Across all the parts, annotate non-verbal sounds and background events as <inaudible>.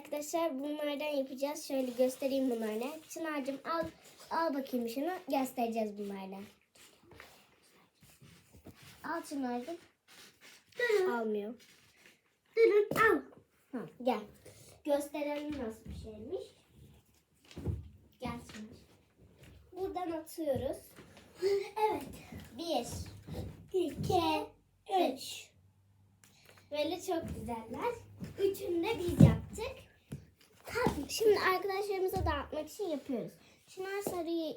arkadaşlar bunlardan yapacağız. Şöyle göstereyim bunları. Çınar'cığım al al bakayım şunu. Göstereceğiz bunlardan. Al Çınar'cığım. Almıyor. Durun al. Ha, gel. Gösterelim nasıl bir şeymiş. Gel Çınar. Buradan atıyoruz. Evet. Bir, İki. üç. Böyle çok güzeller. Üçünü de biz yaptık. Tamam. Şimdi arkadaşlarımıza dağıtmak için yapıyoruz. Çınar sarıyı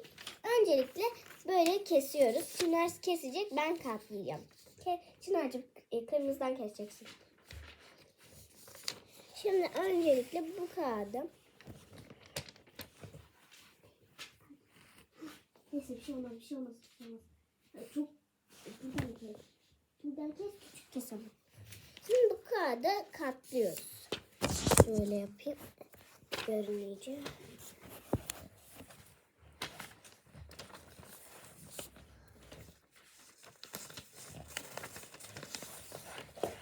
öncelikle böyle kesiyoruz. Çınar kesecek, ben katlayacağım. Ke Çınar'cığım e, kırmızıdan keseceksin. Şimdi öncelikle bu kağıdı Neyse bir şey olmaz, bir şey olmaz, bir şey olmaz. Çok buradan kes. Buradan kes, küçük kes ama. Şimdi bu kağıdı katlıyoruz. Şöyle yapayım. Görünücü.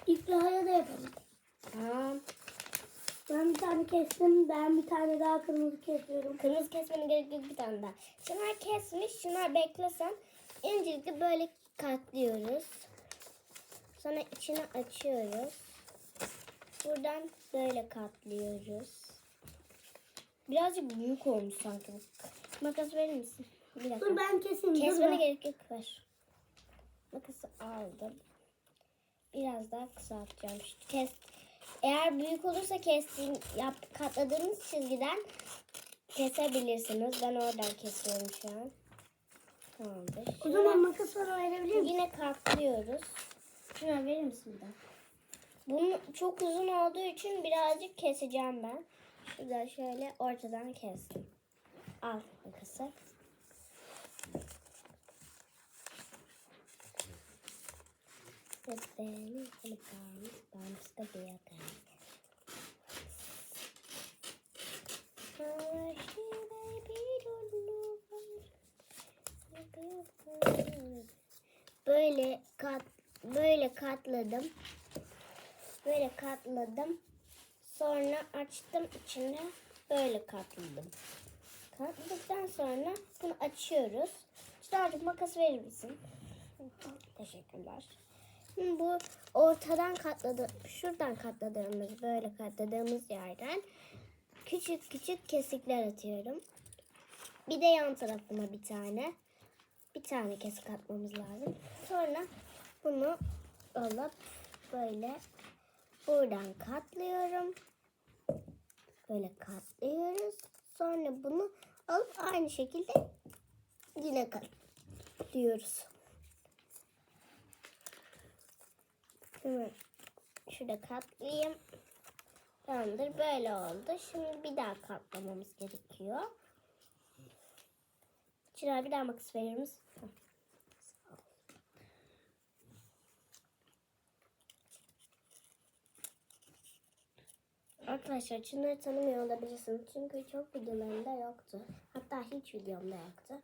İkraya da yapalım. Tamam. Ben bir tane kestim. Ben bir tane daha kırmızı kesiyorum. Kırmızı kesmene gerek yok bir tane daha. Şunlar kesmiş. Şunlar beklesen. Öncelikle böyle katlıyoruz. Sonra içini açıyoruz. Buradan böyle katlıyoruz. Birazcık büyük olmuş sanki. Makas verir misin? Bir dakika. Dur ben keseyim. Kesmene gerek yok. Ver. Makası aldım. Biraz daha kısaltacağım. Şu kes. Eğer büyük olursa kestiğin, yap, katladığınız çizgiden kesebilirsiniz. Ben oradan kesiyorum şu an. Tamamdır. O zaman makas bana verebilir misin? Yine katlıyoruz. Şuna verir misin bir daha? Bunu çok uzun olduğu için birazcık keseceğim ben. Şuradan şöyle ortadan kestim. Al makası. Benim kılıklarım bamsta bir yakar. Böyle kat böyle katladım. Böyle katladım. Sonra açtım içine böyle katladım. Katladıktan sonra bunu açıyoruz. Artık makas verir misin? Teşekkürler. Şimdi bu ortadan katladı, şuradan katladığımız, böyle katladığımız yerden küçük küçük kesikler atıyorum. Bir de yan tarafına bir tane. Bir tane kesik atmamız lazım. Sonra bunu alıp böyle buradan katlıyorum. Böyle katlıyoruz. Sonra bunu alıp aynı şekilde yine katlıyoruz. Şimdi şurada katlayayım. Tamamdır. Böyle oldu. Şimdi bir daha katlamamız gerekiyor. Çınar bir daha makas verir Arkadaşlar Çınar'ı tanımıyor olabilirsiniz. Çünkü çok videolarında yoktu. Hatta hiç videomda yoktu.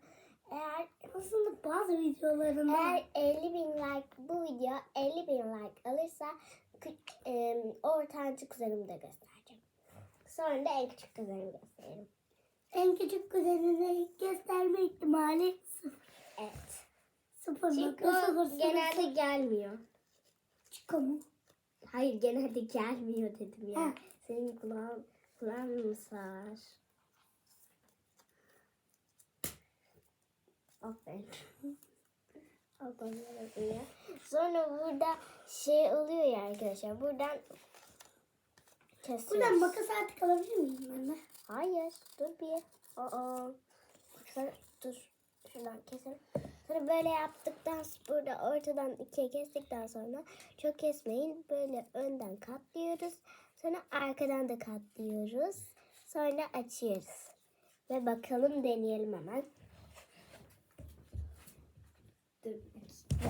Eğer Aslında bazı videolarında eğer 50 bin like bu video 50 bin like alırsa e, ortanca kuzenimi de göstereceğim. Sonra da en küçük kuzenimi gösterelim. en küçük kuzenini gösterme ihtimali sıfır. Evet. Sıfır Çünkü nokta sıfır sıfır genelde sıfır. gelmiyor. Çıkıyor mu? Hayır genelde gelmiyor dedim ya. Ha. Senin kulağın, kulağın mı sağır? Aferin. <laughs> Sonra burada şey oluyor ya arkadaşlar. Buradan kesiyoruz. Buradan makas artık alabilir miyim de? Hayır. Dur bir. Aa. Sonra, dur. Şuradan keselim. Sonra böyle yaptıktan burada ortadan ikiye kestikten sonra çok kesmeyin. Böyle önden katlıyoruz. Sonra arkadan da katlıyoruz. Sonra açıyoruz. Ve bakalım deneyelim hemen.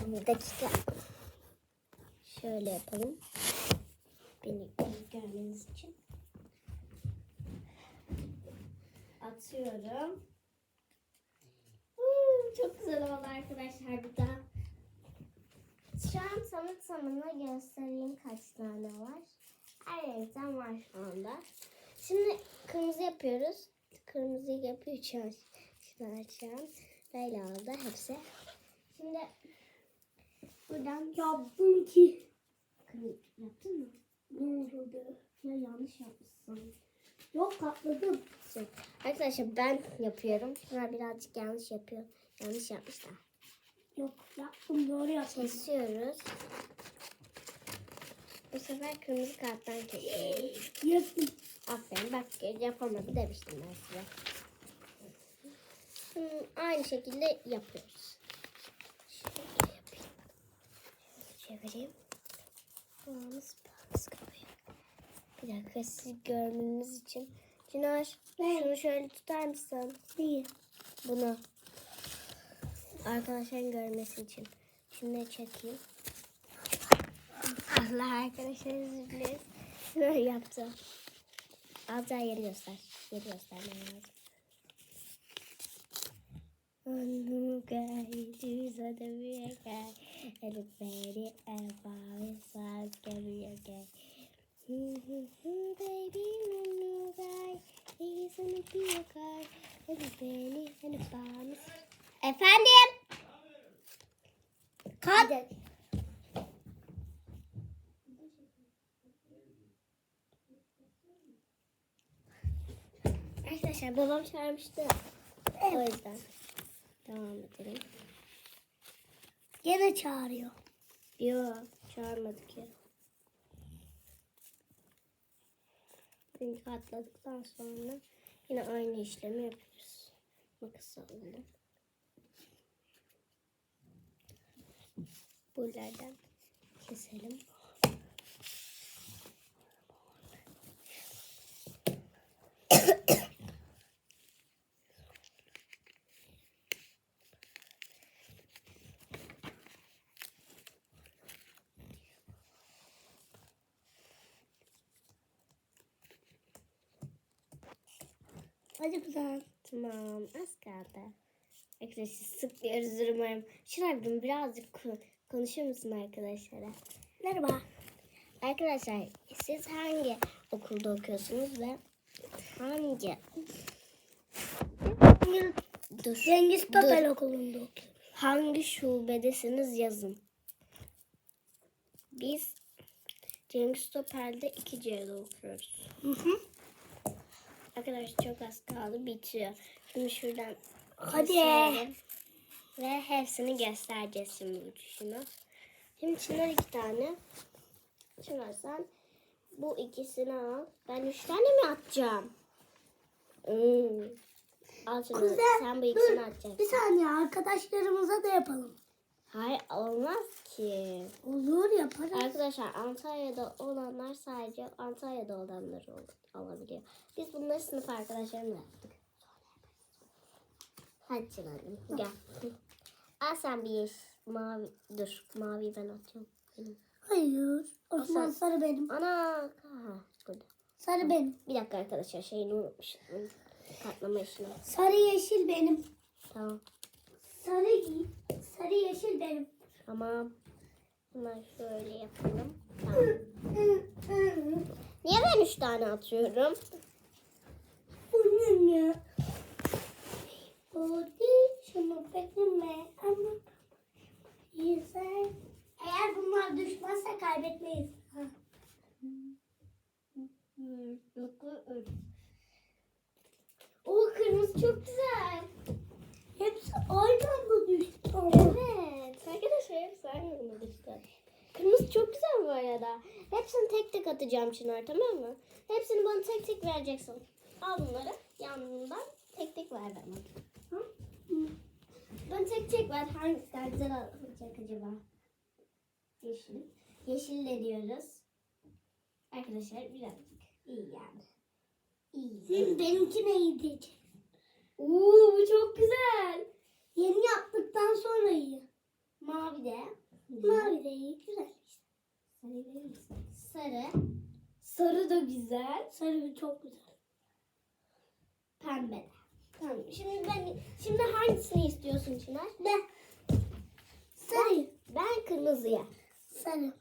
Bir dakika. Şöyle yapalım. Beni görmeniz için. Atıyorum. Çok güzel oldu arkadaşlar bu da. Şu an tamı tamına göstereyim kaç tane var. Her renkten var şu anda. Şimdi kırmızı yapıyoruz. Kırmızıyı yapıyor şu an. Şunu açalım. Böyle oldu hepsi. Şimdi buradan Yaptım ki. kırmızı yaptın mı? Ne oldu? Ya yanlış yapmışsın. Yok katladım. Arkadaşlar ben yapıyorum. Şunlar birazcık yanlış yapıyor. Yanlış yapmışlar. Yok yaptım doğru yaptım. Kesiyoruz. Bu sefer kırmızı karttan kesiyorum. Yaptım. Aferin bak yapamadı demiştim ben size. Şimdi aynı şekilde yapıyoruz. Şöyle yapayım. Şöyle çevireyim. Bağımız bağımız kapıyor. Bir dakika siz görmeniz için. Çınar şunu şöyle tutar mısın? İyi. Bunu. Arkadaşların görmesi için. Şunu da çekeyim. Allah arkadaşlar özür dileriz. Böyle yaptım. Alacağı yeri göster. Yeri göstermem lazım. Onu and the baby and Bobby size can be okay. Baby, no guy, he's gonna be a guy the Bobby. Efendim? Kalk. Arkadaşlar babam çağırmıştı. O yüzden. Devam edelim. Gene çağırıyor. Yok çağırmadık ya. Birinci katladıktan sonra yine aynı işlemi yapıyoruz. Makas alalım. Buralardan keselim. Hadi güzel. Tamam az kaldı. Arkadaşlar sıklıyoruz umarım. Şunlardan birazcık konuşur musun arkadaşlara? Merhaba. Arkadaşlar siz hangi okulda okuyorsunuz ve hangi dur Cengiz. Topel Okulu'nda okuyorum. hangi şubedesiniz yazın. Biz Cengiz Topel'de 2 C'de okuyoruz. Hı hı. Arkadaşlar çok az kaldı bitiyor. Şimdi şuradan Hadi. Ve hepsini göstereceğiz şimdi uçuşunu. Şimdi Çınar iki tane. Çınar sen bu ikisini al. Ben üç tane mi atacağım? Hmm. Al Güzel. sen bu Dur, ikisini atacaksın. Bir saniye arkadaşlarımıza da yapalım. Hayır olmaz ki. Olur yaparız. Arkadaşlar Antalya'da olanlar sadece Antalya'da olanlar ol- alabiliyor. Biz bunları sınıf arkadaşlarımla yaptık. Hadi Çınar'ım gel. Al sen bir yeş, mavi, dur mavi ben atıyorum. Benim. Hayır. O zaman sen- sarı benim. Ana, ha, burada. Sarı benim. Bir dakika arkadaşlar şeyini unutmuşum. Katlama işini. Sarı yeşil benim. Tamam. Sarı sarı yeşil benim. Tamam. Hemen şöyle yapalım. Tamam. <laughs> Niye ben üç tane atıyorum? Bunun ya. Değil şunu bekleme ama güzel. Eğer bunlar düşmezse kaybetmeyiz. Ha. O kırmızı çok güzel. Hepsi aynı anda düştü. Evet. Arkadaşlar hepsi aynı anda düştü. Kırmızı çok güzel bu arada. Hepsini tek tek atacağım Çınar tamam mı? Hepsini bana tek tek vereceksin. Al bunları yanından tek tek ver bana. Ben tek tek ver. Hangisi daha güzel olacak acaba? Yeşil. Yeşil de diyoruz. Arkadaşlar birazcık iyi yani. İyi. Benimki neydi. Oo bu çok güzel. Yeni yaptıktan sonra iyi. Mavi de. Mavi de iyi. Güzel. Sarı verir misin? Sarı. Sarı da güzel. Sarı çok güzel. Pembe de. Tamam. Şimdi ben şimdi hangisini istiyorsun Çınar? Ben sarı. Ben kırmızıya. Sarı.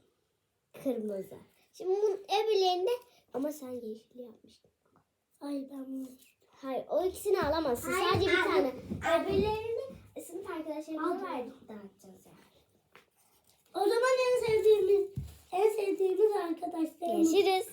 Kırmızı. Şimdi bunun öbürlerinde ama sen yeşil yapmıştın. Ay ben bunu. Hayır o ikisini alamazsın. Hayır, Sadece bir tane. Öbürlerini sınıf arkadaşlarımıza verdik dağıtacağız yani. O zaman en sevdiğimiz en sevdiğimiz arkadaşlarımız. Görüşürüz.